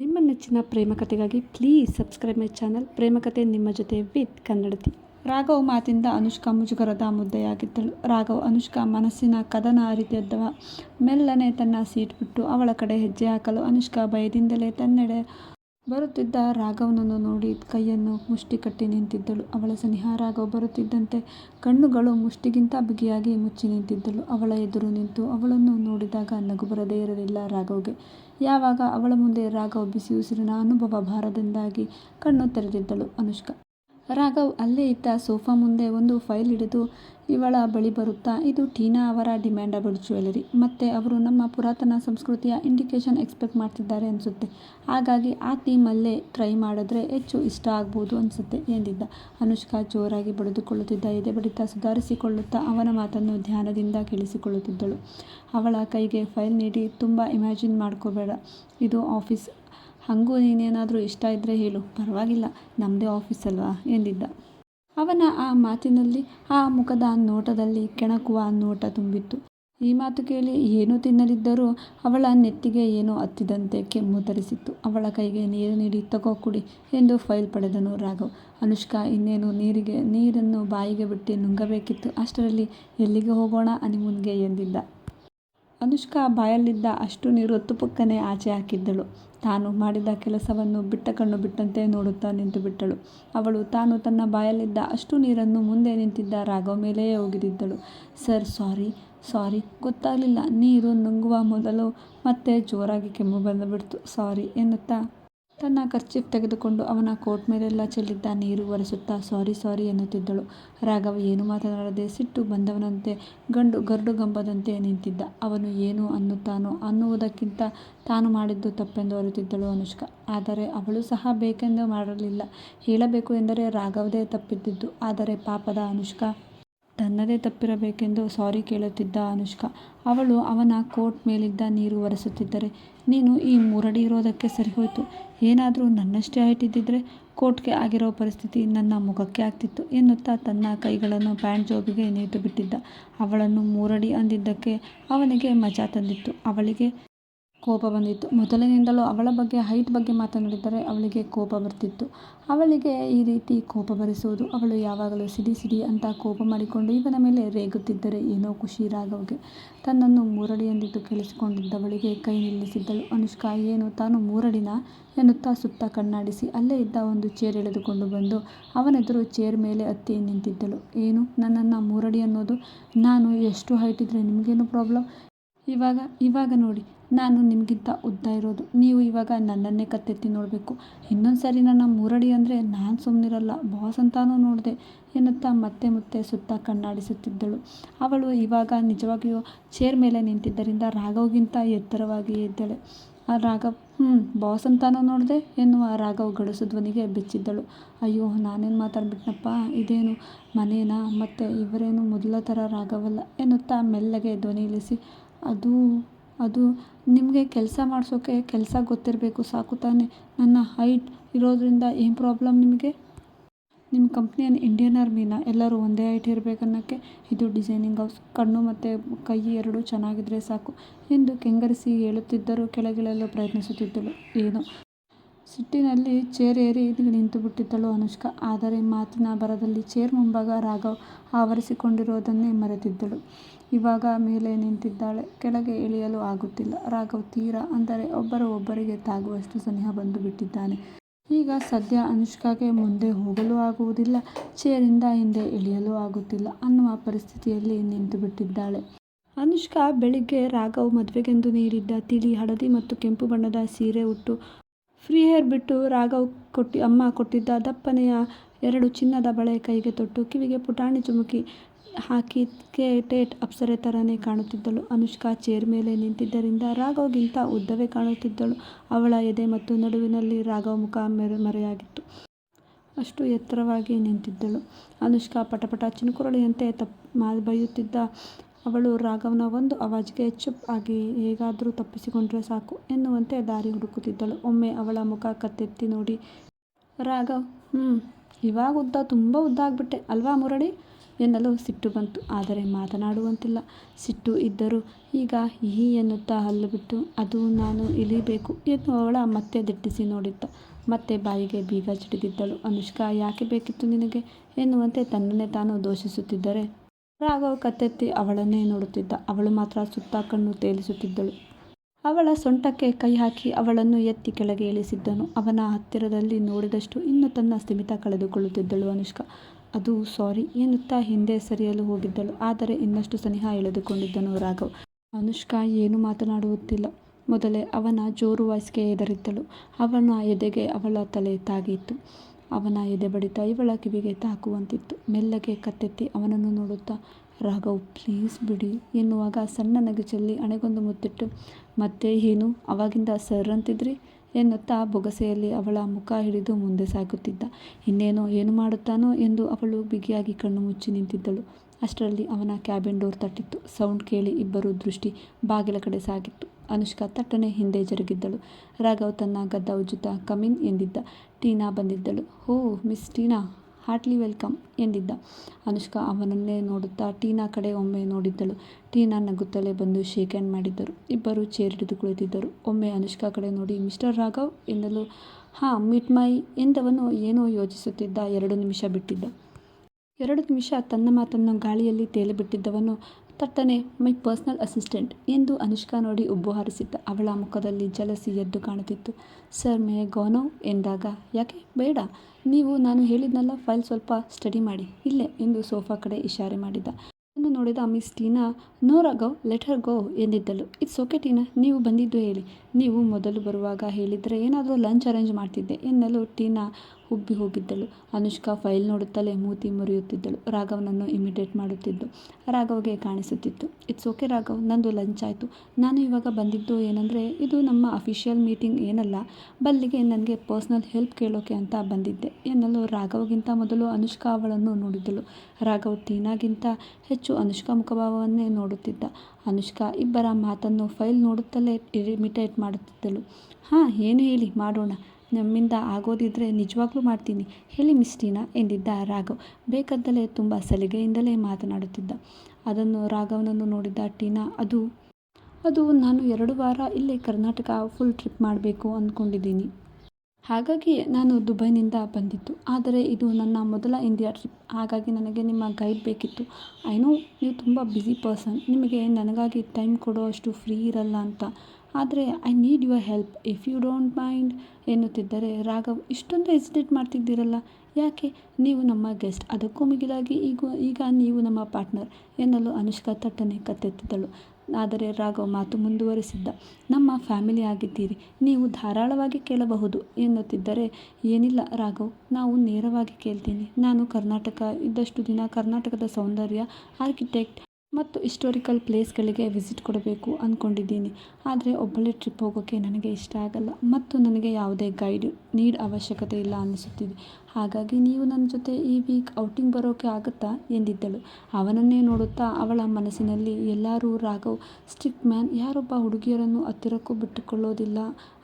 ನಿಮ್ಮ ನೆಚ್ಚಿನ ಪ್ರೇಮ ಕಥೆಗಾಗಿ ಪ್ಲೀಸ್ ಸಬ್ಸ್ಕ್ರೈಬ್ ಮೈ ಚಾನಲ್ ಪ್ರೇಮಕಥೆ ನಿಮ್ಮ ಜೊತೆ ವಿತ್ ಕನ್ನಡತಿ. ರಾಘವ್ ಮಾತಿಂದ ಅನುಷ್ಕಾ ಮುಜುಗರದ ಮುದ್ದೆಯಾಗಿದ್ದಳು. ರಾಘವ್ ಅನುಷ್ಕಾ ಮನಸ್ಸಿನ ಕದನ ಅರಿತಿದ್ದವ ಮೆಲ್ಲನೆ ತನ್ನ ಸೀಟ್ ಬಿಟ್ಟು ಅವಳ ಕಡೆ ಹೆಜ್ಜೆ ಹಾಕಲು ಅನುಷ್ಕಾ ಭಯದಿಂದಲೇ ತನ್ನೆಡೆ ಬರುತ್ತಿದ್ದ ರಾಘವನನ್ನು ನೋಡಿ ಕೈಯನ್ನು ಮುಷ್ಟಿ ಕಟ್ಟಿ ನಿಂತಿದ್ದಳು. ಅವಳ ಸನಿಹ ರಾಘವ್ ಬರುತ್ತಿದ್ದಂತೆ ಕಣ್ಣುಗಳು ಮುಷ್ಟಿಗಿಂತ ಬಿಗಿಯಾಗಿ ಮುಚ್ಚಿ ನಿಂತಿದ್ದಳು. ಅವಳ ಎದುರು ನಿಂತು ಅವಳನ್ನು ನೋಡಿದಾಗ ನಗು ಬರದೇ ಇರಲಿಲ್ಲ ರಾಘವ್ಗೆ. ಯಾವಾಗ ಅವಳ ಮುಂದೆ ರಾಘವ್ ಬಿಸಿ ಉಸಿರಿನ ಅನುಭವ ಭಾರದಿಂದಾಗಿ ಕಣ್ಣು ತೆರೆದಿದ್ದಳು ಅನುಷ್ಕಾ. ರಾಘವ್ ಅಲ್ಲೇ ಇದ್ದ ಸೋಫಾ ಮುಂದೆ ಒಂದು ಫೈಲ್ ಹಿಡಿದು ಇವಳ ಬಳಿ ಬರುತ್ತಾ? ಇದು ಟೀನಾ ಅವರ ಡಿಮ್ಯಾಂಡಬಲ್ ಜ್ಯುವೆಲರಿ ಮತ್ತು ಅವರು ನಮ್ಮ ಪುರಾತನ ಸಂಸ್ಕೃತಿಯ ಇಂಡಿಕೇಶನ್ ಎಕ್ಸ್ಪೆಕ್ಟ್ ಮಾಡ್ತಿದ್ದಾರೆ ಅನಿಸುತ್ತೆ. ಹಾಗಾಗಿ ಆ ಥೀಮಲ್ಲೇ ಟ್ರೈ ಮಾಡಿದ್ರೆ ಹೆಚ್ಚು ಇಷ್ಟ ಆಗ್ಬೋದು ಅನಿಸುತ್ತೆ ಎಂದಿದ್ದ. ಅನುಷ್ಕಾ ಜೋರಾಗಿ ಬಡಿದುಕೊಳ್ಳುತ್ತಿದ್ದ, ಎದೆ ಬಡಿತ ಸುಧಾರಿಸಿಕೊಳ್ಳುತ್ತಾ ಅವನ ಮಾತನ್ನು ಧ್ಯಾನದಿಂದ ಕೇಳಿಸಿಕೊಳ್ಳುತ್ತಿದ್ದಳು. ಅವಳ ಕೈಗೆ ಫೈಲ್ ನೀಡಿ ತುಂಬ ಇಮ್ಯಾಜಿನ್ ಮಾಡ್ಕೋಬೇಡ. ಇದು ಆಫೀಸ್. ಹಾಗೂ ನೀನೇನಾದರೂ ಇಷ್ಟ ಇದ್ದರೆ ಹೇಳು. ಪರವಾಗಿಲ್ಲ. ನಮ್ಮದೇ ಆಫೀಸ್ ಅಲ್ವಾ ಎಂದಿದ್ದ. ಅವನ ಆ ಮಾತಿನಲ್ಲಿ, ಆ ಮುಖದ ನೋಟದಲ್ಲಿ ಕೆಣಕುವ ನೋಟ ತುಂಬಿತ್ತು. ಈ ಮಾತು ಕೇಳಿ ಏನೂ ತಿನ್ನದಿದ್ದರೂ ಅವಳ ನೆತ್ತಿಗೆ ಏನೋ ಹತ್ತಿದಂತೆ ಕೆಮ್ಮು ತರಿಸಿತ್ತು. ಅವಳ ಕೈಗೆ ನೀರು ನೀಡಿ, ತಗೋ ಕುಡಿ ಎಂದು ಫೈಲ್ ಪಡೆದನು ರಾಘವ್. ಅನುಷ್ಕಾ, ಇನ್ನೇನು ನೀರಿಗೆ, ನೀರನ್ನು ಬಾಯಿಗೆ ಬಿಟ್ಟು ನುಂಗಬೇಕಿತ್ತು. ಅಷ್ಟರಲ್ಲಿ ಎಲ್ಲಿಗೆ ಹೋಗೋಣ ಹನಿಮೂನ್ಗೆ? ಎಂದಿದ್ದ. ಅನುಷ್ಕಾ ಬಾಯಲ್ಲಿದ್ದ ಅಷ್ಟು ನೀರು ತುಪ್ಪಕ್ಕನೆ ಆಚೆ ಹಾಕಿದ್ದಳು. ತಾನು ಮಾಡಿದ ಕೆಲಸವನ್ನು ಬಿಟ್ಟ ಕಣ್ಣು ಬಿಟ್ಟಂತೆ ನೋಡುತ್ತಾ ನಿಂತು ಬಿಟ್ಟಳು. ಅವಳು ತಾನು ತನ್ನ ಬಾಯಲ್ಲಿದ್ದ ಅಷ್ಟು ನೀರನ್ನು ಮುಂದೆ ನಿಂತಿದ್ದ ರಾಘವ್ ಮೇಲೆಯೇ ಒಗೆದಿದ್ದಳು. ಸರ್, ಸಾರಿ ಸಾರಿ, ಗೊತ್ತಾಗಲಿಲ್ಲ. ನೀರು ನುಂಗುವ ಮೊದಲು ಮತ್ತೆ ಜೋರಾಗಿ ಕೆಮ್ಮು ಬಂದುಬಿಡ್ತು ಸಾರಿ, ಎನ್ನುತ್ತಾ ತನ್ನ ಕರ್ಚೀಫ್ ತೆಗೆದುಕೊಂಡು ಅವನ ಕೋಟ್ ಮೇಲೆಲ್ಲ ಚೆಲ್ಲಿದ್ದ ನೀರು ಒರೆಸುತ್ತಾ ಸಾರಿ ಸಾರಿ ಎನ್ನುತ್ತಿದ್ದಳು. ರಾಘವ ಏನು ಮಾತನಾಡದೆ ಸಿಟ್ಟು ಬಂದವನಂತೆ ಗಂಡು ಗರುಡುಗಂಬದಂತೆ ನಿಂತಿದ್ದ. ಅವನು ಏನು ಅನ್ನುತ್ತಾನೋ ಅನ್ನುವುದಕ್ಕಿಂತ ತಾನು ಮಾಡಿದ್ದು ತಪ್ಪೆಂದು ಅರಿತಿದ್ದಳು ಅನುಷ್ಕಾ. ಆದರೆ ಅವಳು ಸಹ ಬೇಕೆಂದು ಮಾಡಲಿಲ್ಲ. ಹೇಳಬೇಕು ಎಂದರೆ ರಾಘವದೇ ತಪ್ಪಿದ್ದಿದ್ದು. ಆದರೆ ಪಾಪದ ಅನುಷ್ಕಾ ತನ್ನದೇ ತಪ್ಪಿರಬೇಕೆಂದು ಸಾರಿ ಕೇಳುತ್ತಿದ್ದ ಅನುಷ್ಕಾ. ಅವಳು ಅವನ ಕೋಟ್ ಮೇಲಿದ್ದ ನೀರು ಒರೆಸುತ್ತಿದ್ದರೆ, ನೀನು ಈ ಮೂರಡಿ ಇರೋದಕ್ಕೆ ಸರಿಹೋಯಿತು ಏನಾದರೂ ನನ್ನಷ್ಟೇ ಹೈಟ್ ಕೋರ್ಟ್ಗೆ ಕೋಟ್ಗೆ ಆಗಿರೋ ಪರಿಸ್ಥಿತಿ ನನ್ನ ಮುಖಕ್ಕೆ ಆಗ್ತಿತ್ತು ಎನ್ನುತ್ತಾ ತನ್ನ ಕೈಗಳನ್ನು ಪ್ಯಾಂಟ್ ಜೋಬಿಗೆ ನೇತು ಬಿಟ್ಟಿದ್ದ. ಅವಳನ್ನು ಮೂರಡಿ ಅಂದಿದ್ದಕ್ಕೆ ಅವನಿಗೆ ಮಜಾ ತಂದಿತ್ತು. ಅವಳಿಗೆ ಕೋಪ ಬಂದಿತ್ತು. ಮೊದಲಿನಿಂದಲೂ ಅವಳ ಬಗ್ಗೆ, ಹೈಟ್ ಬಗ್ಗೆ ಮಾತನಾಡಿದರೆ ಅವಳಿಗೆ ಕೋಪ ಬರ್ತಿತ್ತು. ಅವಳಿಗೆ ಈ ರೀತಿ ಕೋಪ ಬರಿಸುವುದು, ಅವಳು ಯಾವಾಗಲೂ ಸಿಡಿ ಸಿಡಿ ಅಂತ ಕೋಪ ಮಾಡಿಕೊಂಡು ಇವನ ಮೇಲೆ ರೇಗುತ್ತಿದ್ದರೆ ಏನೋ ಖುಷಿ ರಾಘವ್ಗೆ. ತನ್ನನ್ನು ಮೂರಡಿ ಎಂದಿದ್ದು ಕೇಳಿಸಿಕೊಂಡಿದ್ದವಳಿಗೆ ಕೈ ನಿಲ್ಲಿಸಿದ್ದಳು. ಅನುಷ್ಕಾ, ಏನು ತಾನು ಮೂರಡಿನ? ಎನ್ನುತ್ತಾ ಸುತ್ತ ಕಣ್ಣಾಡಿಸಿ ಅಲ್ಲೇ ಇದ್ದ ಒಂದು ಚೇರ್ ಎಳೆದುಕೊಂಡು ಬಂದು ಅವನೆದುರು ಚೇರ್ ಮೇಲೆ ಹತ್ತಿ ನಿಂತಿದ್ದಳು. ಏನು? ನನ್ನನ್ನು ಮೂರಡಿ ಅನ್ನೋದು? ನಾನು ಎಷ್ಟು ಹೈಟ್ ಇದ್ದರೆ ನಿಮಗೇನು ಪ್ರಾಬ್ಲಮ್ ಇವಾಗ ಇವಾಗ ನೋಡಿ, ನಾನು ನಿಮಗಿಂತ ಉದ್ದ ಇರೋದು. ನೀವು ಇವಾಗ ನನ್ನನ್ನೇ ಕತ್ತೆತ್ತಿ ನೋಡಬೇಕು. ಇನ್ನೊಂದು ಸಾರಿ ನನ್ನ ಮೂರಡಿ ಅಂದರೆ ನಾನು ಸುಮ್ಮನಿರಲ್ಲ ಬಾಸ್ ಅಂತಾನೂ ನೋಡಿದೆ. ಎನ್ನುತ್ತಾ ಮತ್ತೆ ಮತ್ತೆ ಸುತ್ತ ಕಣ್ಣಾಡಿಸುತ್ತಿದ್ದಳು. ಅವಳು ಇವಾಗ ನಿಜವಾಗಿಯೂ ಚೇರ್ ಮೇಲೆ ನಿಂತಿದ್ದರಿಂದ ರಾಘವ್ಗಿಂತ ಎತ್ತರವಾಗಿ ಇದ್ದಳೆ ಆ ರಾಘವ್ ಹ್ಞೂ ಬಾಸ್ ಅಂತಾನೂ ನೋಡಿದೆ, ಎನ್ನುವ ರಾಘವ್ ಗಳಿಸು ಧ್ವನಿಗೆ ಬೆಚ್ಚಿದ್ದಳು. ಅಯ್ಯೋ, ನಾನೇನು ಮಾತಾಡ್ಬಿಟ್ನಪ್ಪ? ಇದೇನು ಮನೇನಾ? ಮತ್ತು ಇವರೇನು ಮೊದಲ ಥರ ರಾಘವಲ್ಲ? ಎನ್ನುತ್ತಾ ಮೆಲ್ಲಗೆ ಧ್ವನಿ ಇಳಿಸಿ ಅದು ಅದು ನಿಮಗೆ ಕೆಲಸ ಮಾಡಿಸೋಕೆ ಕೆಲಸ ಗೊತ್ತಿರಬೇಕು, ಸಾಕು ತಾನೇ. ನನ್ನ ಹೈಟ್ ಇರೋದರಿಂದ ಏನು ಪ್ರಾಬ್ಲಮ್ ನಿಮಗೆ? ನಿಮ್ಮ ಕಂಪ್ನಿಯನ್ನು ಇಂಡಿಯನ್ ಆರ್ಮಿನ ಎಲ್ಲರೂ ಒಂದೇ ಹೈಟ್ ಇರಬೇಕನ್ನೋಕ್ಕೆ ಇದು ಡಿಸೈನಿಂಗ್ ಹೌಸ್ ಕಣ್ಣು ಮತ್ತು ಕೈ ಎರಡು ಚೆನ್ನಾಗಿದ್ದರೆ ಸಾಕು. ಎಂದು ಕೆಂಗರಿಸಿ ಹೇಳುತ್ತಿದ್ದರು ಕೆಳಗಿಳಲು ಪ್ರಯತ್ನಿಸುತ್ತಿದ್ದಳು. ಏನೋ? ಸಿಟ್ಟಿನಲ್ಲಿ ಚೇರ್ ಏರಿ ನಿಂತು ಬಿಟ್ಟಿದ್ದಳು ಅನುಷ್ಕಾ. ಆದರೆ ಮಾತಿನ ಭರದಲ್ಲಿ ಚೇರ್ ಮುಂಭಾಗ ರಾಘವ್ ಆವರಿಸಿಕೊಂಡಿರೋದನ್ನೇ ಮರೆತಿದ್ದಳು. ಇವಾಗ ಮೇಲೆ ನಿಂತಿದ್ದಾಳೆ. ಕೆಳಗೆ ಇಳಿಯಲು ಆಗುತ್ತಿಲ್ಲ. ರಾಘವ್ ತೀರ ಅಂದರೆ ಒಬ್ಬರು ಒಬ್ಬರಿಗೆ ತಾಗುವಷ್ಟು ಸನಿಹ ಬಂದು ಬಿಟ್ಟಿದ್ದಾನೆ. ಈಗ ಸದ್ಯ ಅನುಷ್ಕಾಗೆ ಮುಂದೆ ಹೋಗಲು ಆಗುವುದಿಲ್ಲ. ಚೇರಿಂದ ಹಿಂದೆ ಇಳಿಯಲು ಆಗುತ್ತಿಲ್ಲ. ಅನ್ನುವ ಪರಿಸ್ಥಿತಿಯಲ್ಲಿ ನಿಂತು ಬಿಟ್ಟಿದ್ದಾಳೆ. ಅನುಷ್ಕಾ ಬೆಳಿಗ್ಗೆ ರಾಘವ್ ಮದುವೆಗೆಂದು ನೀಡಿದ್ದ ತಿಳಿ, ಹಳದಿ ಮತ್ತು ಕೆಂಪು ಬಣ್ಣದ ಸೀರೆ ಉಟ್ಟು ಫ್ರೀ ಹೇರ್ ಬಿಟ್ಟು ರಾಘವ್ ಕೊಟ್ಟಿ, ಅಮ್ಮ ಕೊಟ್ಟಿದ್ದ ದಪ್ಪನೆಯ ಎರಡು ಚಿನ್ನದ ಬಳೆ ಕೈಗೆ ತೊಟ್ಟು ಕಿವಿಗೆ ಪುಟಾಣಿ ಚುಮುಕಿ ಹಾಕಿ ಟೇಟ್ ಅಪ್ಸರೆ ಥರನೇ ಕಾಣುತ್ತಿದ್ದಳು. ಅನುಷ್ಕಾ ಚೇರ್ ಮೇಲೆ ನಿಂತಿದ್ದರಿಂದ ರಾಘವ್ಗಿಂತ ಉದ್ದವೇ ಕಾಣುತ್ತಿದ್ದಳು. ಅವಳ ಎದೆ ಮತ್ತು ನಡುವಿನಲ್ಲಿ ರಾಘವ್ ಮುಖ ಮೆರೆ, ಮರೆಯಾಗಿತ್ತು. ಅಷ್ಟು ಎತ್ತರವಾಗಿ ನಿಂತಿದ್ದಳು. ಅನುಷ್ಕಾ ಪಟಪಟ ಚಿನುಕುರಳಿಯಂತೆ ತಪ್, ಮಾ, ಬೈಯುತ್ತಿದ್ದ ಅವಳು ರಾಘವನ ಒಂದು ಅವಾಜ್ಗೆ ಚುಪ್ ಆಗಿ ಹೇಗಾದರೂ ತಪ್ಪಿಸಿಕೊಂಡ್ರೆ ಸಾಕು ಎನ್ನುವಂತೆ ದಾರಿ ಹುಡುಕುತ್ತಿದ್ದಳು. ಒಮ್ಮೆ ಅವಳ ಮುಖ ಕತ್ತೆತ್ತಿ ನೋಡಿ, ರಾಘವ್ ಹ್ಞೂ ಇವಾಗ ಉದ್ದ, ತುಂಬ ಉದ್ದ ಆಗಿಬಿಟ್ಟೆ ಅಲ್ವಾ ಮುರಳಿ? ಎನ್ನಲು ಸಿಟ್ಟು ಬಂತು. ಆದರೆ ಮಾತನಾಡುವಂತಿಲ್ಲ. ಸಿಟ್ಟು ಇದ್ದರೂ ಈಗ ಈ ಎನ್ನುತ್ತಾ ಹಲ್ಲು ಬಿಟ್ಟು, ಅದು ನಾನು ಇಳಿಬೇಕು ಎಂದು ಅವಳ ಮತ್ತೆ ದಿಟ್ಟಿಸಿ ನೋಡಿದ್ದ. ಮತ್ತೆ ಬಾಯಿಗೆ ಬೀಗ ಚಿಡಿದಿದ್ದಳು. ಅನುಷ್ಕಾ, ಯಾಕೆ ಬೇಕಿತ್ತು ನಿನಗೆ? ಎನ್ನುವಂತೆ ತನ್ನನ್ನೇ ತಾನು ದೋಷಿಸುತ್ತಿದ್ದರೆ ರಾಘವ್ ಕತ್ತೆತ್ತಿ ಅವಳನ್ನೇ ನೋಡುತ್ತಿದ್ದ. ಅವಳು ಮಾತ್ರ ಸುತ್ತ ಕಣ್ಣು ತೇಲಿಸುತ್ತಿದ್ದಳು. ಅವಳ ಸೊಂಟಕ್ಕೆ ಕೈ ಹಾಕಿ ಅವಳನ್ನು ಎತ್ತಿ ಕೆಳಗೆ ಇಳಿಸಿದ್ದನು. ಅವನ ಹತ್ತಿರದಲ್ಲಿ ನೋಡಿದಷ್ಟು ಇನ್ನು ತನ್ನ ಸ್ಥಿಮಿತ ಕಳೆದುಕೊಳ್ಳುತ್ತಿದ್ದಳು ಅನುಷ್ಕಾ. ಅದು ಸಾರಿ ಏನುತ್ತಾ ಹಿಂದೆ ಸರಿಯಲು ಹೋಗಿದ್ದಳು. ಆದರೆ ಇನ್ನಷ್ಟು ಸನಿಹ ಎಳೆದುಕೊಂಡಿದ್ದನು ರಾಘವ್. ಅನುಷ್ಕಾ, ಏನು ಮಾತನಾಡುತ್ತಿಲ್ಲ. ಮೊದಲೇ ಅವನ ಜೋರು ವಾಯ್ಸ್ಗೆ ಎದರಿದ್ದಳು ಅವನ ಎದೆಗೆ ಅವಳ ತಲೆ ತಾಗಿತ್ತು. ಅವನ ಎದೆ ಬಡಿತ ಇವಳ ಕಿವಿಗೆ ತಾಕುವಂತಿತ್ತು. ಮೆಲ್ಲಗೆ ಕತ್ತೆತ್ತಿ ಅವನನ್ನು ನೋಡುತ್ತಾ, ರಾಘವ್ ಪ್ಲೀಸ್ ಬಿಡಿ, ಎನ್ನುವಾಗ ಸಣ್ಣ ನಗಚಲ್ಲಿ ಅಣೆಗೊಂದು ಮುತ್ತಿಟ್ಟು, ಮತ್ತೆ ಏನು, ಅವಾಗಿಂದ ಸರ್ ಅಂತಿದ್ರಿ? ಎನ್ನುತ್ತಾ ಬೊಗಸೆಯಲ್ಲಿ ಅವಳ ಮುಖ ಹಿಡಿದು ಮುಂದೆ ಸಾಗುತ್ತಿದ್ದ. ಇನ್ನೇನೋ, ಏನು ಮಾಡುತ್ತಾನೋ? ಎಂದು ಅವಳು ಬಿಗಿಯಾಗಿ ಕಣ್ಣು ಮುಚ್ಚಿ ನಿಂತಿದ್ದಳು. ಅಷ್ಟರಲ್ಲಿ ಅವನ ಕ್ಯಾಬಿನ್ ಡೋರ್ ತಟ್ಟಿತ್ತು. ಸೌಂಡ್ ಕೇಳಿ ಇಬ್ಬರು ದೃಷ್ಟಿ ಬಾಗಿಲ ಕಡೆ ಸಾಗಿತ್ತು. ಅನುಷ್ಕಾ ತಟ್ಟನೆ ಹಿಂದೆ ಜರುಗಿದ್ದಳು. ರಾಘವ್ ತನ್ನ ಗದ್ದ ಉಜ್ಜುತ್ತಾ, ಕಮಿನ್ ಎಂದಿದ್ದ. ಟೀನಾ ಬಂದಿದ್ದಳು. ಹೋ, ಮಿಸ್ ಟೀನಾ, ಹಾರ್ಟ್ಲಿ ವೆಲ್ಕಮ್ ಎಂದಿದ್ದ. ಅನುಷ್ಕಾ ಅವನನ್ನೇ ನೋಡುತ್ತಾ ಟೀನಾ ಕಡೆ ಒಮ್ಮೆ ನೋಡಿದ್ದಳು. ಟೀನಾ ನಗುತ್ತಲೇ ಬಂದು ಶೇಕ್ ಹ್ಯಾಂಡ್ ಮಾಡಿದ್ದರು. ಇಬ್ಬರು ಚೇರ್ ಹಿಡಿದು ಕುಳಿತಿದ್ದರು. ಒಮ್ಮೆ ಅನುಷ್ಕಾ ಕಡೆ ನೋಡಿ, ಮಿಸ್ಟರ್ ರಾಘವ್ ಎನ್ನಲು ಹಾಂ, ಮೀಟ್ ಮೈ ಎಂದವನು ಏನೋ ಯೋಚಿಸುತ್ತಿದ್ದ. ಎರಡು ನಿಮಿಷ ಬಿಟ್ಟಿದ್ದ. ಎರಡು ನಿಮಿಷ ತನ್ನ ಮಾತನ್ನು ಗಾಳಿಯಲ್ಲಿ ತೇಲಿಬಿಟ್ಟಿದ್ದವನು ತಟ್ಟನೆ ಮೈ ಪರ್ಸ್ನಲ್ ಅಸಿಸ್ಟೆಂಟ್ ಎಂದು ಅನುಷ್ಕಾ ನೋಡಿ ಉಬ್ಬು ಹಾರಿಸಿದ್ದ. ಅವಳ ಮುಖದಲ್ಲಿ ಜಲಸಿ ಎದ್ದು ಕಾಣುತ್ತಿತ್ತು. ಸರ್, ಮೇ ಗೋನೋ ಎಂದಾಗ, ಯಾಕೆ? ಬೇಡ. ನೀವು, ನಾನು ಹೇಳಿದ್ನಲ್ಲ, ಫೈಲ್ ಸ್ವಲ್ಪ ಸ್ಟಡಿ ಮಾಡಿ. ಇಲ್ಲೇ, ಎಂದು ಸೋಫಾ ಕಡೆ ಇಶಾರೆ ಮಾಡಿದ್ದ. ಅದನ್ನು ನೋಡಿದ ಮಿಸ್ ಟೀನಾ, ನೋರ, go later go, ಎಂದಿದ್ದಳು. It's okay, Tina. ನೀವು ಬಂದಿದ್ದು ಹೇಳಿ. ನೀವು ಮೊದಲು ಬರುವಾಗ ಹೇಳಿದರೆ ಏನಾದರೂ ಲಂಚ್ ಅರೇಂಜ್ ಮಾಡ್ತಿದ್ದೆ, ಎನ್ನಲು ಟೀನಾ ಉಬ್ಬಿ ಹೋಗಿದ್ದಳು. ಅನುಷ್ಕಾ ಫೈಲ್ ನೋಡುತ್ತಲೇ ಮೂತಿ ಮುರಿಯುತ್ತಿದ್ದಳು. ರಾಘವನನ್ನು ಇಮಿಟೇಟ್ ಮಾಡುತ್ತಿದ್ದು, ರಾಘವ್ಗೆ ಕಾಣಿಸುತ್ತಿತ್ತು. ಇಟ್ಸ್ ಓಕೆ ರಾಘವ್, ನಂದು ಲಂಚ್ ಆಯಿತು. ನಾನು ಇವಾಗ ಬಂದಿದ್ದು ಏನಂದರೆ, ಇದು ನಮ್ಮ ಅಫಿಷಿಯಲ್ ಮೀಟಿಂಗ್ ಏನಲ್ಲ, ಬಲ್ಲಿಗೆ ನನಗೆ ಪರ್ಸ್ನಲ್ ಹೆಲ್ಪ್ ಕೇಳೋಕೆ ಅಂತ ಬಂದಿದ್ದೆ ಎನ್ನಲು ರಾಘವ್ಗಿಂತ ಮೊದಲು ಅನುಷ್ಕಾ ಅವಳನ್ನು ನೋಡಿದ್ದಳು. ರಾಘವ್ ಟೀನಾಗಿಂತ ಹೆಚ್ಚು ಅನುಷ್ಕಾ ಮುಖಭಾವವನ್ನೇ ನೋಡುತ್ತಿದ್ದ. ಅನುಷ್ಕಾ ಇಬ್ಬರ ಮಾತನ್ನು ಫೈಲ್ ನೋಡುತ್ತಲೇ ಇಮಿಟೇಟ್ ಮಾಡುತ್ತಿದ್ದಳು. ಹಾಂ, ಏನು ಹೇಳಿ ಮಾಡೋಣ. ನಮ್ಮಿಂದ ಆಗೋದಿದ್ರೆ ನಿಜವಾಗ್ಲೂ ಮಾಡ್ತೀನಿ ಹೇಳಿ ಮಿಸ್ಟೀನಾ ಎಂದಿದ್ದ ರಾಘವ್. ಬೇಕಂತಲೇ ತುಂಬ ಸಲಿಗೆಯಿಂದಲೇ ಮಾತನಾಡುತ್ತಿದ್ದ. ಅದನ್ನು ರಾಘವನನ್ನು ನೋಡಿದ ಟೀನಾ, ಅದು ಅದು ನಾನು ಎರಡು ವಾರ ಇಲ್ಲೇ ಕರ್ನಾಟಕ ಫುಲ್ ಟ್ರಿಪ್ ಮಾಡಬೇಕು ಅಂದ್ಕೊಂಡಿದ್ದೀನಿ ಹಾಗಾಗಿ ನಾನು ದುಬೈನಿಂದ ಬಂದಿದ್ದು. ಆದರೆ ಇದು ನನ್ನ ಮೊದಲ ಇಂಡಿಯಾ ಟ್ರಿಪ್. ಹಾಗಾಗಿ ನನಗೆ ನಿಮ್ಮ ಗೈಡ್ ಬೇಕಿತ್ತು. ಐ ನೋ, ನೀವು ತುಂಬ ಬ್ಯುಸಿ ಪರ್ಸನ್. ನಿಮಗೆ ನನಗಾಗಿ ಟೈಮ್ ಕೊಡೋ ಅಷ್ಟು ಫ್ರೀ ಇರಲ್ಲ ಅಂತ. ಆದರೆ I need your help. If you don't mind ಎನ್ನುತ್ತಿದ್ದರೆ Raghav, ಇಷ್ಟೊಂದು ಹೆಸಿಟೇಟ್ ಮಾಡ್ತಿದ್ದೀರಲ್ಲ? ಯಾಕೆ? ನೀವು ನಮ್ಮ ಗೆಸ್ಟ್. ಅದಕ್ಕೂ ಮಿಗಿಲಾಗಿ ಈಗ ಈಗ ನೀವು ನಮ್ಮ ಪಾರ್ಟ್ನರ್ ಎನ್ನಲು ಅನುಷ್ಕಾ ತಟ್ಟನೆ ಕತ್ತೆತ್ತಿದ್ದಳು. ಆದರೆ ರಾಘವ್ ಮಾತು ಮುಂದುವರಿಸಿದ್ದ. ನಮ್ಮ ಫ್ಯಾಮಿಲಿ ಆಗಿದ್ದೀರಿ. ನೀವು ಧಾರಾಳವಾಗಿ ಕೇಳಬಹುದು ಎನ್ನುತ್ತಿದ್ದರೆ ಏನಿಲ್ಲ ರಾಘವ್. ನಾವು ನೇರವಾಗಿ ಕೇಳ್ತೀನಿ. ನಾನು ಕರ್ನಾಟಕ, ಇದ್ದಷ್ಟು ದಿನ ಕರ್ನಾಟಕದ ಸೌಂದರ್ಯ ಆರ್ಕಿಟೆಕ್ಟ್ ಮತ್ತು ಹಿಸ್ಟೋರಿಕಲ್ ಪ್ಲೇಸ್ಗಳಿಗೆ ವಿಸಿಟ್ ಕೊಡಬೇಕು ಅಂದ್ಕೊಂಡಿದ್ದೀನಿ ಆದರೆ ಒಬ್ಬಳೇ ಟ್ರಿಪ್ ಹೋಗೋಕ್ಕೆ ನನಗೆ ಇಷ್ಟ ಆಗಲ್ಲ. ಮತ್ತು ನನಗೆ ಯಾವುದೇ ಗೈಡ್ ನೀಡ್ ಅವಶ್ಯಕತೆ ಇಲ್ಲ ಅನ್ನಿಸುತ್ತಿದೆ ಹಾಗಾಗಿ ನೀವು ನನ್ನ ಜೊತೆ ಈ ವೀಕ್ ಔಟಿಂಗ್ ಬರೋಕ್ಕೆ ಆಗುತ್ತಾ? ಎಂದಿದ್ದಳು. ಅವನನ್ನೇ ನೋಡುತ್ತಾ ಅವಳ ಮನಸ್ಸಿನಲ್ಲಿ ಎಲ್ಲರೂ ರಾಘವ್ ಸ್ಟಿಕ್ ಮ್ಯಾನ್ ಯಾರೊಬ್ಬ ಹುಡುಗಿಯರನ್ನು ಹತ್ತಿರಕ್ಕೂ ಬಿಟ್ಟುಕೊಳ್ಳೋದಿಲ್ಲ.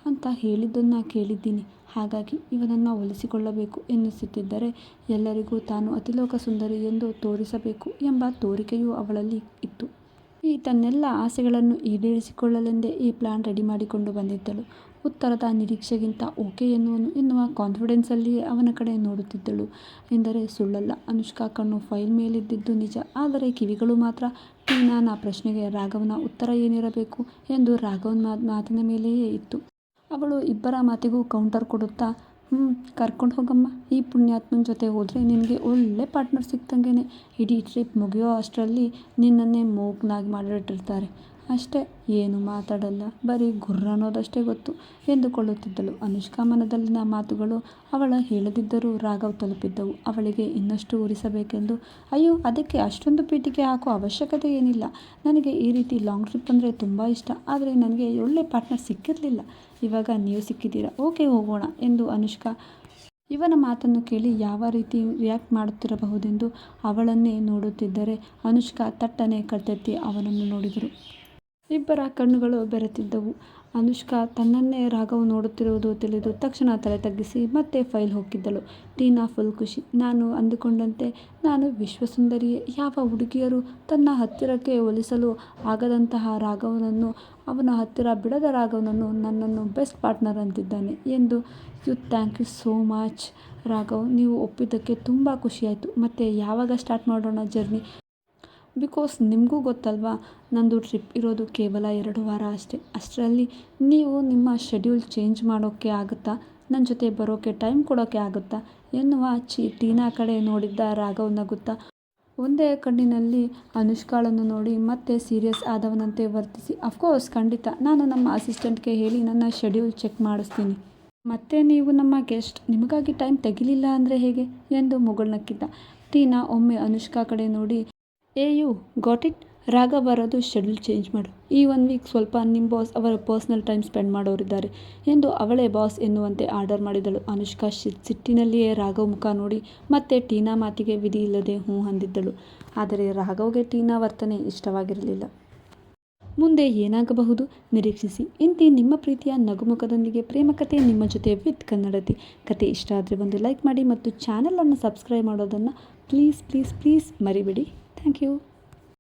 ಅಂತ ಹೇಳಿದ್ದನ್ನು ಕೇಳಿದ್ದೀನಿ. ಹಾಗಾಗಿ ಇವನನ್ನು ಒಲಿಸಿಕೊಳ್ಳಬೇಕು ಎನ್ನಿಸುತ್ತಿದ್ದರೆ ಎಲ್ಲರಿಗೂ ತಾನು ಅತಿಲೋಕ ಸುಂದರಿ ಎಂದು ತೋರಿಸಬೇಕು ಎಂಬ ತೋರಿಕೆಯೂ ಅವಳಲ್ಲಿ ಇತ್ತು. ಈ ತನ್ನೆಲ್ಲ ಆಸೆಗಳನ್ನು ಈಡೇರಿಸಿಕೊಳ್ಳಲೆಂದೇ ಈ ಪ್ಲಾನ್ ರೆಡಿ ಮಾಡಿಕೊಂಡು ಬಂದಿದ್ದಳು. ಉತ್ತರದ ನಿರೀಕ್ಷೆಗಿಂತ ಓಕೆ ಎನ್ನುವನು ಎನ್ನುವ ಕಾನ್ಫಿಡೆನ್ಸಲ್ಲಿಯೇ ಅವನ ಕಡೆ ನೋಡುತ್ತಿದ್ದಳು. ಎಂದರೆ ಸುಳ್ಳಲ್ಲ. ಅನುಷ್ಕಾ ಕಣ್ಣು ಫೈಲ್ ಮೇಲಿದ್ದಿದ್ದು ನಿಜ. ಆದರೆ ಕಿವಿಗಳು ಮಾತ್ರ ಟೀನಾನ ಪ್ರಶ್ನೆಗೆ ರಾಘವನ ಉತ್ತರ ಏನಿರಬೇಕು ಎಂದು ರಾಘವನ್ ಮಾತಿನ ಮೇಲೆಯೇ ಇತ್ತು. ಅವಳು ಇಬ್ಬರ ಮಾತಿಗೂ ಕೌಂಟರ್ ಕೊಡುತ್ತಾ ಹ್ಞೂ ಕರ್ಕೊಂಡು ಹೋಗಮ್ಮ. ಈ ಪುಣ್ಯಾತ್ಮನ ಜೊತೆ ಹೋದರೆ ನಿನಗೆ ಒಳ್ಳೆ ಪಾರ್ಟ್ನರ್ ಸಿಕ್ತಂಗೆ ಇಡೀ ಟ್ರಿಪ್ ಮುಗಿಯೋ ಅಷ್ಟರಲ್ಲಿ ನಿನ್ನನ್ನೇ ಮೂಗ್ನಾಗಿ ಮಾಡಿಟ್ಟಿರ್ತಾರೆ ಅಷ್ಟೇ, ಏನು ಮಾತಾಡಲ್ಲ, ಬರೀ ಗುರ್ರ ಅನ್ನೋದಷ್ಟೇ ಗೊತ್ತು ಎಂದುಕೊಳ್ಳುತ್ತಿದ್ದಳು. ಅನುಷ್ಕಾ ಮನದಲ್ಲಿನ ಮಾತುಗಳು ಅವಳ ಹೇಳದಿದ್ದರೂ ರಾಘವ್ ತಲುಪಿದ್ದವು. ಅವಳಿಗೆ ಇನ್ನಷ್ಟು ಉರಿಸಬೇಕೆಂದು, ಅಯ್ಯೋ, ಅದಕ್ಕೆ ಅಷ್ಟೊಂದು ಪೀಠಿಗೆ ಹಾಕೋ ಅವಶ್ಯಕತೆ ಏನಿಲ್ಲ. ನನಗೆ ಈ ರೀತಿ ಲಾಂಗ್ ಟ್ರಿಪ್ ಅಂದರೆ ತುಂಬ ಇಷ್ಟ. ಆದರೆ ನನಗೆ ಒಳ್ಳೆ ಪಾರ್ಟ್ನರ್ ಸಿಕ್ಕಿರಲಿಲ್ಲ. ಇವಾಗ ನೀವು ಸಿಕ್ಕಿದ್ದೀರಾ? ಓಕೆ, ಹೋಗೋಣ ಎಂದು ಅನುಷ್ಕಾ ಇವನ ಮಾತನ್ನು ಕೇಳಿ ಯಾವ ರೀತಿ ರಿಯಾಕ್ಟ್ ಮಾಡುತ್ತಿರಬಹುದೆಂದು ಅವಳನ್ನೇ ನೋಡುತ್ತಿದ್ದರೆ ಅನುಷ್ಕಾ ತಟ್ಟನೆ ಕಟ್ಟೆತ್ತಿ ಅವನನ್ನು ನೋಡಿದರು. ಇಬ್ಬರ ಕಣ್ಣುಗಳು ಬೆರೆತಿದ್ದವು. ಅನುಷ್ಕಾ ತನ್ನನ್ನೇ ರಾಘವ್ ನೋಡುತ್ತಿರುವುದು ತಿಳಿದು ತಕ್ಷಣ ತಲೆ ತಗ್ಗಿಸಿ ಮತ್ತೆ ಫೈಲ್ ಹೋಗಿದ್ದಳು. ಟೀನಾ ಫುಲ್ ಖುಷಿ. ನಾನು ಅಂದುಕೊಂಡಂತೆ ನಾನು ವಿಶ್ವಸುಂದರಿಯೇ. ಯಾವ ಹುಡುಗಿಯರು ತನ್ನ ಹತ್ತಿರಕ್ಕೆ ಒಲಿಸಲು ಆಗದಂತಹ ರಾಘವನನ್ನು, ಅವನ ಹತ್ತಿರ ಬಿಡದ ರಾಘವನನ್ನು ನನ್ನನ್ನು ಬೆಸ್ಟ್ ಪಾರ್ಟ್ನರ್ ಅಂತಿದ್ದಾನೆ ಎಂದು you thank you so much Raghav. ನೀವು ಒಪ್ಪಿದ್ದಕ್ಕೆ ತುಂಬ ಖುಷಿಯಾಯಿತು. ಮತ್ತು ಯಾವಾಗ ಸ್ಟಾರ್ಟ್ ಮಾಡೋಣ ಜರ್ನಿ? ಬಿಕಾಸ್ ನಿಮಗೂ ಗೊತ್ತಲ್ವಾ, ನಂದು ಟ್ರಿಪ್ ಇರೋದು ಕೇವಲ ಎರಡು ವಾರ ಅಷ್ಟೇ. ಅಷ್ಟರಲ್ಲಿ ನೀವು ನಿಮ್ಮ ಶೆಡ್ಯೂಲ್ ಚೇಂಜ್ ಮಾಡೋಕ್ಕೆ ಆಗುತ್ತಾ? ನನ್ನ ಜೊತೆ ಬರೋಕ್ಕೆ ಟೈಮ್ ಕೊಡೋಕ್ಕೆ ಆಗುತ್ತಾ? ಎನ್ನುವ ಚಿ ಟೀನಾ ಕಡೆ ನೋಡಿದ್ದ ರಾಘವ್ ನಗುತ್ತಾ, ಒಂದೇ ಕಣ್ಣಿನಲ್ಲಿ ಅನುಷ್ಕಾಳನ್ನು ನೋಡಿ ಮತ್ತೆ ಸೀರಿಯಸ್ ಆದವನಂತೆ ವರ್ತಿಸಿ. ಅಫ್ಕೋರ್ಸ್ ಖಂಡಿತ. ನಾನು ನಮ್ಮ ಅಸಿಸ್ಟೆಂಟ್ಗೆ ಹೇಳಿ ನನ್ನ ಶೆಡ್ಯೂಲ್ ಚೆಕ್ ಮಾಡಿಸ್ತೀನಿ. ಮತ್ತೆ ನೀವು ನಮ್ಮ ಗೆಸ್ಟ್ ನಿಮಗಾಗಿ ಟೈಮ್ ತೆಗಿಲಿಲ್ಲ ಅಂದರೆ ಹೇಗೆ? ಎಂದು ಮುಗುಳ್ನಕ್ಕಿದ್ದ. ಟೀನಾ ಒಮ್ಮೆ ಅನುಷ್ಕಾ ಕಡೆ ನೋಡಿ ಏ ಯು ಗಾಟ್ ಇಟ್ ರಾಗ ಬರೋದು ಶೆಡ್ಯೂಲ್ ಚೇಂಜ್ ಮಾಡು. ಈ ಒನ್ ವೀಕ್ ಸ್ವಲ್ಪ ನಿಮ್ಮ ಬಾಸ್ ಅವರ ಪರ್ಸ್ನಲ್ ಟೈಮ್ ಸ್ಪೆಂಡ್ ಮಾಡೋರಿದ್ದಾರೆ ಎಂದು ಅವಳೇ ಬಾಸ್ ಎನ್ನುವಂತೆ ಆರ್ಡರ್ ಮಾಡಿದಳು. ಅನುಷ್ಕಾ ಸಿಟ್ಟಿನಲ್ಲಿಯೇ ರಾಘವ್ ಮುಖ ನೋಡಿ ಮತ್ತೆ ಟೀನಾ ಮಾತಿಗೆ ವಿಧಿ ಇಲ್ಲದೆ ಹೂ ಅಂದಿದ್ದಳು. ಆದರೆ ರಾಘವ್ಗೆ ಟೀನಾ ವರ್ತನೆ ಇಷ್ಟವಾಗಿರಲಿಲ್ಲ. ಮುಂದೆ ಏನಾಗಬಹುದು? ನಿರೀಕ್ಷಿಸಿ. ಇಂತಿ ನಿಮ್ಮ ಪ್ರೀತಿಯ ನಗುಮುಖದೊಂದಿಗೆ ಪ್ರೇಮಕತೆ ನಿಮ್ಮ ಜೊತೆ ವಿತ್ ಕನ್ನಡತಿ. ಕತೆ ಇಷ್ಟ ಆದರೆ ಒಂದು ಲೈಕ್ ಮಾಡಿ ಮತ್ತು ಚಾನಲನ್ನು ಸಬ್ಸ್ಕ್ರೈಬ್ ಮಾಡೋದನ್ನು ಪ್ಲೀಸ್ ಪ್ಲೀಸ್ ಪ್ಲೀಸ್ ಮರಿಬೇಡಿ. Thank you